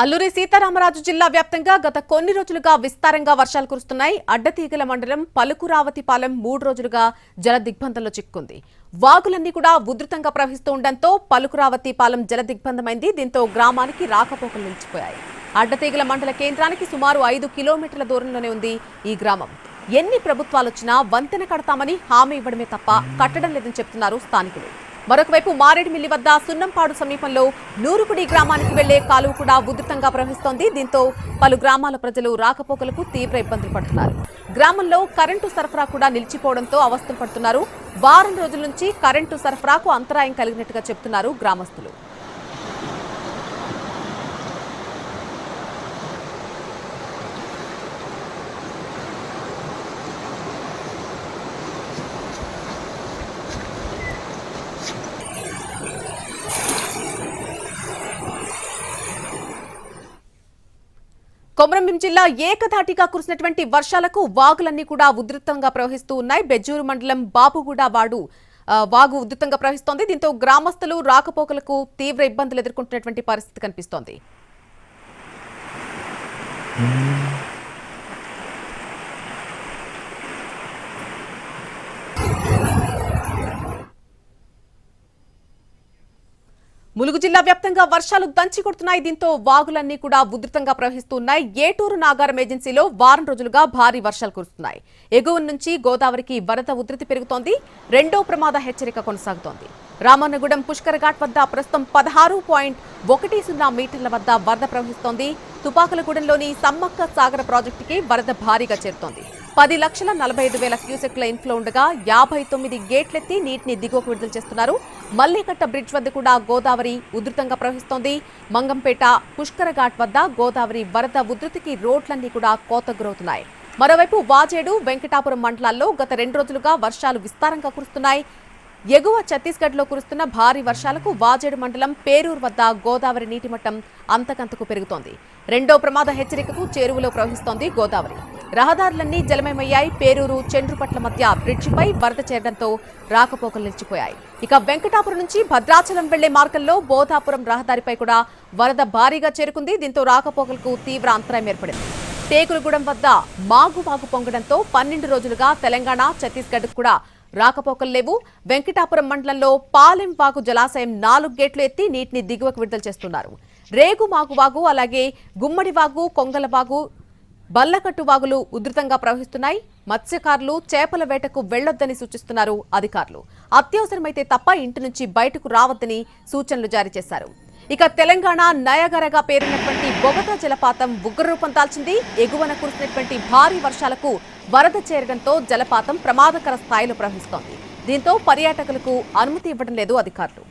అల్లూరి సీతారామరాజు జిల్లా వ్యాప్తంగా గత కొన్ని రోజులుగా విస్తారంగా వర్షాలు కురుస్తున్నాయి. అడ్డతీగల మండలం పలుకురావతిపాలెం మూడు రోజులుగా జలదిగ్బంధంలో చిక్కుంది వాగులన్నీ కూడా ఉధృతంగా ప్రవహిస్తూ ఉండడంతో పలుకురావతిపాలెం జలదిగ్బంధమైంది. దీంతో గ్రామానికి రాకపోకలు నిలిచిపోయాయి. అడ్డతీగల మండల కేంద్రానికి సుమారు ఐదు కిలోమీటర్ల దూరంలోనే ఉంది ఈ గ్రామం. ఎన్ని ప్రభుత్వాలు వచ్చినా వంతెన కడతామని హామీ ఇవ్వడమే తప్ప కట్టడం లేదని చెప్తున్నారు స్థానికులు. మరొకవైపు మారేడుమిల్లి వద్ద సున్నంపాడు సమీపంలో నూరుకుడి గ్రామానికి వెళ్ళే కాలువ కూడా ఉధృతంగా ప్రవహిస్తోంది. దీంతో పలు గ్రామాల ప్రజలు రాకపోకలకు తీవ్ర ఇబ్బందులు పడుతున్నారు. గ్రామంలో కరెంటు సరఫరా కూడా నిలిచిపోవడంతో అవస్థలు పడుతున్నారు. వారం రోజుల నుంచి కరెంటు సరఫరాకు అంతరాయం కలిగినట్టుగా చెప్తున్నారు గ్రామస్తులు. కొమరంభీం జిల్లా ఏకధాటిగా కురిసినటువంటి వర్షాలకు వాగులన్నీ కూడా ఉధృతంగా ప్రవహిస్తూ ఉన్నాయి. బెజ్జూరు మండలం బాబుగూడ వాడు వాగు ఉధృతంగా ప్రవహిస్తోంది. దీంతో గ్రామస్తులు రాకపోకలకు తీవ్ర ఇబ్బందులు ఎదుర్కొంటున్నటువంటి పరిస్థితి కనిపిస్తోంది. ములుగు జిల్లా వ్యాప్తంగా వర్షాలు దంచి కొడుతున్నాయి. దీంతో వాగులన్నీ కూడా ఉధృతంగా ప్రవహిస్తున్నాయి. ఏటూరు నాగారం ఏజెన్సీలో వారం రోజులుగా భారీ వర్షాలు కురుస్తున్నాయి. ఎగువ నుంచి గోదావరికి వరద ఉధృతి పెరుగుతోంది. రెండో ప్రమాద హెచ్చరిక కొనసాగుతోంది. రామన్నగూడెం పుష్కర్ ఘాట్ వద్ద ప్రస్తుతం పదహారు పాయింట్ ఒకటి సున్నా మీటర్ల వద్ద వరద ప్రవహిస్తోంది. తుపాకులగూడెంలోని సమ్మక్క సాగర ప్రాజెక్టుకి వరద భారీగా చేరుతోంది. పది లక్షల నలభై ఐదు వేల క్యూసెక్ల ఇన్ఫ్లో ఉండగా యాభై తొమ్మిది గేట్లెత్తి నీటిని దిగువకు విడుదల చేస్తున్నారు. మల్లికట్ట బ్రిడ్జ్ వద్ద కూడా గోదావరి ఉధృతంగా ప్రవహిస్తోంది. మంగంపేట పుష్కర ఘాట్ వద్ద గోదావరి వరద ఉధృతికి రోడ్లన్నీ కూడా కోత గురవుతున్నాయి మరోవైపు వాజేడు వెంకటాపురం మండలాల్లో గత రెండు రోజులుగా వర్షాలు విస్తారంగా కురుస్తున్నాయి. ఎగువ ఛత్తీస్గఢ్లో కురుస్తున్న భారీ వర్షాలకు వాజేడు మండలం పేరూరు వద్ద గోదావరి నీటి మట్టం అంతకంతకు పెరుగుతోంది. రెండో ప్రమాద హెచ్చరికకు చేరువలో ప్రవహిస్తోంది గోదావరి. రహదారులన్నీ జలమయమయ్యాయి. పేరూరు చెండ్రుపట్ల మధ్య బ్రిడ్జిపై వరద చేరడంతో రాకపోకలు నిలిచిపోయాయి. ఇక వెంకటాపురం నుంచి భద్రాచలం వెళ్ళే మార్గంలో బోధాపురం రహదారిపై కూడా వరద భారీగా చేరుకుంది. దీంతో రాకపోకలకు తీవ్ర అంతరాయం ఏర్పడింది. టేకులగూడెం వద్ద మాగువాగు పొంగడంతో పన్నెండు రోజులుగా తెలంగాణ ఛత్తీస్గఢ్ కూడా రాకపోకలు లేవు. వెంకటాపురం మండలంలో పాలెం వాగు జలాశయం నాలుగు గేట్లు ఎత్తి నీటిని దిగువకు విడుదల చేస్తున్నారు. రేగు మాగువాగు అలాగే గుమ్మడి కొంగలవాగు బల్లకట్టు వాగులు ఉధృతంగా ప్రవహిస్తున్నాయి. మత్స్యకారులు చేపల వేటకు వెళ్ళొద్దని సూచిస్తున్నారు అధికారులు. అత్యవసరమైతే తప్ప ఇంటి నుంచి బయటకు రావద్దని సూచనలు జారీ చేశారు. ఇక తెలంగాణ నయగరగా పేరినటువంటి బొగత జలపాతం ఉగ్రరూపం దాల్చింది. ఎగువన కురిసినటువంటి భారీ వర్షాలకు వరద చేరడంతో జలపాతం ప్రమాదకర స్థాయిలో ప్రవహిస్తోంది. దీంతో పర్యాటకులకు అనుమతి ఇవ్వడం లేదు అధికారులు.